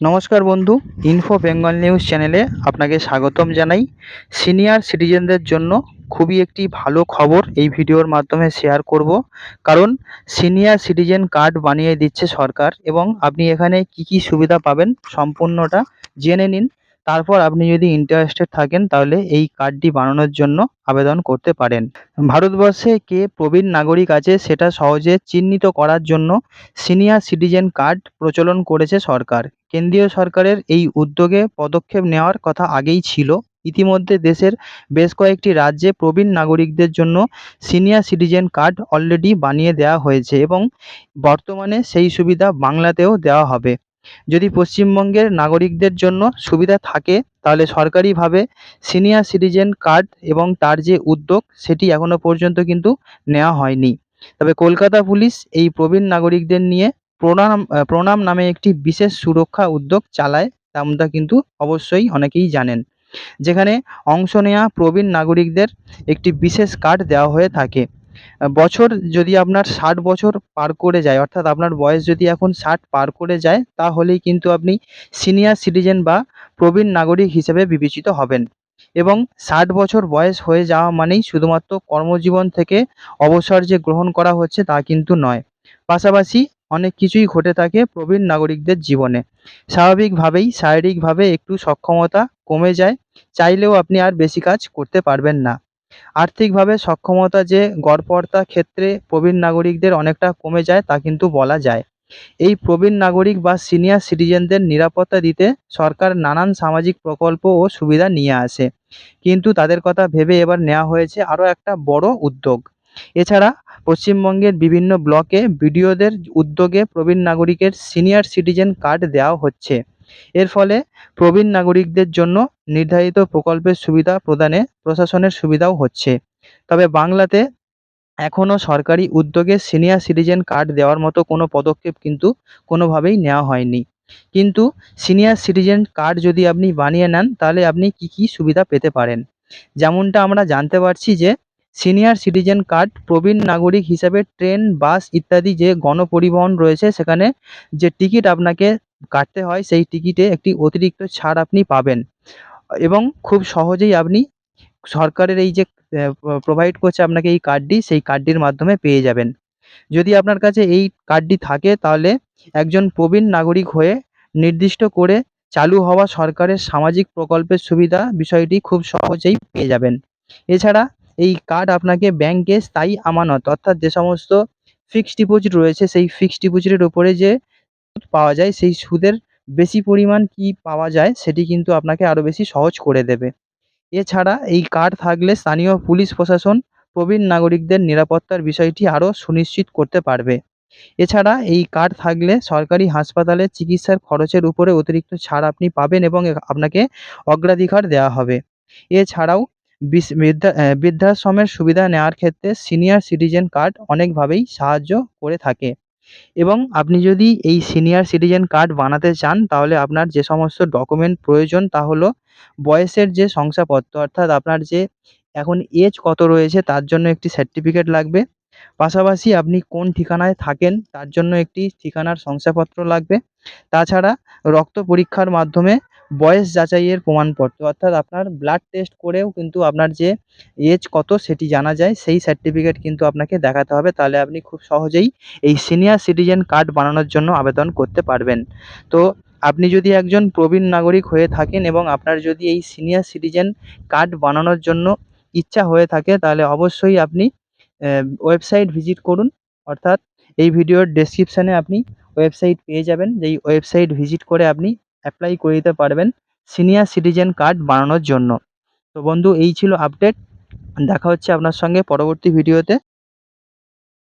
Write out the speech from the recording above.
নমস্কার বন্ধু info Bengal news চ্যানেলে আপনাকে স্বাগতম জানাই। সিনিয়র সিটিজেনদের জন্য খুবই একটি ভালো খবর এই ভিডিওর মাধ্যমে শেয়ার করব। কারণ সিনিয়র সিটিজেন কার্ড বানিয়ে দিচ্ছে সরকার এবং আপনি এখানে কি কি সুবিধা পাবেন সম্পূর্ণটা জেনে নিন। তারপর আপনি যদি ইন্টারেস্টেড থাকেন তাহলে এই কার্ডটি বানানোর জন্য আবেদন করতে পারেন। ভারতবর্ষে কে প্রবীণ নাগরিক আছে সেটা সহজে চিহ্নিত করার জন্য সিনিয়র সিটিজেন কার্ড প্রচলন করেছে সরকার। কেন্দ্রীয় সরকারের এই উদ্যোগে পদক্ষেপ নেওয়ার কথা আগেই ছিল। ইতিমধ্যে দেশের বেশ কয়েকটি রাজ্যে প্রবীণ নাগরিকদের জন্য সিনিয়র সিটিজেন কার্ড অলরেডি বানিয়ে দেওয়া হয়েছে এবং বর্তমানে সেই সুবিধা বাংলাতেও দেওয়া হবে। যদি পশ্চিমবঙ্গের নাগরিকদের জন্য সুবিধা থাকে, তাহলে সরকারিভাবে সিনিয়র সিটিজেন কার্ড এবং তার যে উদ্যোগ, সেটি এখনও পর্যন্ত কিন্তু নেওয়া হয়নি। তবে কলকাতা পুলিশ এই প্রবীণ নাগরিকদের নিয়ে প্রণাম প্রণাম নামে একটি বিশেষ সুরক্ষা উদ্যোগ চালায় তেমনটা কিন্তু অবশ্যই অনেকেই জানেন। যেখানে অংশ নেওয়া প্রবীণ নাগরিকদের একটি বিশেষ কার্ড দেওয়া হয়ে থাকে। বছর যদি আপনার ষাট বছর পার করে যায়, অর্থাৎ আপনার বয়স যদি এখন ষাট পার করে যায়, তাহলেই কিন্তু আপনি সিনিয়র সিটিজেন বা প্রবীণ নাগরিক হিসেবে বিবেচিত হবেন। এবং ষাট বছর বয়স হয়ে যাওয়া মানেই শুধুমাত্র কর্মজীবন থেকে অবসর যে গ্রহণ করা হচ্ছে তা কিন্তু নয়। পাশাপাশি অনেক কিছুই ঘটে থাকে প্রবীণ নাগরিকদের জীবনে। স্বাভাবিকভাবেই, শারীরিকভাবে একটু সক্ষমতা কমে যায়, চাইলেও আপনি আর বেশি কাজ করতে পারবেন না। আর্থিকভাবে সক্ষমতা যে গড়পড়তা ক্ষেত্রে প্রবীণ নাগরিকদের অনেকটা কমে যায় তা কিন্তু বলা যায়। এই প্রবীণ নাগরিক বা সিনিয়র সিটিজেনদের নিরাপত্তা দিতে সরকার নানান সামাজিক প্রকল্প ও সুবিধা নিয়ে আসে। কিন্তু তাদের কথা ভেবে এবার নেওয়া হয়েছে আরও একটা বড় উদ্যোগ। এছাড়া পশ্চিমবঙ্গের বিভিন্ন ব্লকে বিডিওদের উদ্যোগে প্রবীণ নাগরিকের সিনিয়র সিটিজেন কার্ড দেওয়া হচ্ছে। এর ফলে প্রবীণ নাগরিকদের জন্য নির্ধারিত প্রকল্পের সুবিধা প্রদানে প্রশাসনের সুবিধাও হচ্ছে। তবে বাংলাতে এখনও সরকারি উদ্যোগে সিনিয়র সিটিজেন কার্ড দেওয়ার মতো কোনো পদক্ষেপ কিন্তু কোনোভাবেই নেওয়া হয়নি। কিন্তু সিনিয়র সিটিজেন কার্ড যদি আপনি বানিয়ে নেন, তাহলে আপনি কী কী সুবিধা পেতে পারেন? যেমনটা আমরা জানতে পারছি যে সিনিয়র সিটিজেন কার্ড, প্রবীণ নাগরিক হিসাবে ট্রেন, বাস ইত্যাদি যে গণপরিবহন রয়েছে সেখানে যে টিকিট আপনাকে কাটতে হয়, সেই টিকিটে একটি অতিরিক্ত ছাড় আপনি পাবেন। এবং খুব সহজেই আপনি সরকারের এই যে প্রোভাইড করছে আপনাকে এই কার্ডটি সেই কার্ডটির মাধ্যমে পেয়ে যাবেন। যদি আপনার কাছে এই কার্ডটি থাকে, তাহলে একজন প্রবীণ নাগরিক হয়ে নির্দিষ্ট করে চালু হওয়া সরকারের সামাজিক প্রকল্পের সুবিধা বিষয়টি খুব সহজেই পেয়ে যাবেন। এছাড়া এই কার্ড আপনাকে ব্যাংকে স্থায়ী আমানত, অর্থাৎ যে সমস্ত ফিক্সড ডিপোজিট রয়েছে, সেই ফিক্সড ডিপোজিটের ওপরে যে সুদ পাওয়া যায়, সেই সুদের বেশি পরিমাণ কি পাওয়া যায়, সেটি কিন্তু আপনাকে আরও বেশি সহজ করে দেবে। এছাড়া এই কার্ড থাকলে স্থানীয় পুলিশ প্রশাসন, প্রবীণ নাগরিকদের নিরাপত্তার বিষয়টি আরও সুনিশ্চিত করতে পারবে। এছাড়া এই কার্ড থাকলে সরকারি হাসপাতালে চিকিৎসার খরচের উপরে অতিরিক্ত ছাড় আপনি পাবেন এবং আপনাকে অগ্রাধিকার দেওয়া হবে। এছাড়াও বৃদ্ধা বৃদ্ধাশ্রমের সুবিধা নেওয়ার ক্ষেত্রে সিনিয়র সিটিজেন কার্ড অনেকভাবেই সাহায্য করে থাকে। এবং আপনি যদি এই সিনিয়র সিটিজেন কার্ড বানাতে চান, তাহলে আপনার যে সমস্ত ডকুমেন্ট প্রয়োজন তা হলো বয়সের যে শংসাপত্র, অর্থাৎ আপনার যে এখন এজ কত রয়েছে, তার জন্য একটি সার্টিফিকেট লাগবে। পাশাপাশি আপনি কোন ঠিকানায় থাকেন, তার জন্য একটি ঠিকানার শংসাপত্র লাগবে। তাছাড়া রক্ত পরীক্ষার মাধ্যমে বয়স যাচাইয়ের প্রমাণপত্র, অর্থাৎ আপনার ব্লাড টেস্ট করেও কিন্তু আপনার যে এজ কত সেটি জানা যায়, সেই সার্টিফিকেট কিন্তু আপনাকে দেখাতে হবে। তাহলে আপনি খুব সহজেই এই সিনিয়র সিটিজেন কার্ড বানানোর জন্য আবেদন করতে পারবেন। তো আপনি যদি একজন প্রবীণ নাগরিক হয়ে থাকেন এবং আপনার যদি এই সিনিয়র সিটিজেন কার্ড বানানোর জন্য ইচ্ছা হয়ে থাকে, তাহলে অবশ্যই আপনি ওয়েবসাইট ভিজিট করুন। অর্থাৎ এই ভিডিওর ডেসক্রিপশানে আপনি ওয়েবসাইট পেয়ে যাবেন। যেই ওয়েবসাইট ভিজিট করে আপনি অ্যাপ্লাই করে দিতে পারবেন সিনিয়র সিটিজেন কার্ড বানানোর জন্য। তো বন্ধু, এই ছিল আপডেট দেখা হচ্ছে আপনার সঙ্গে পরবর্তী ভিডিওতে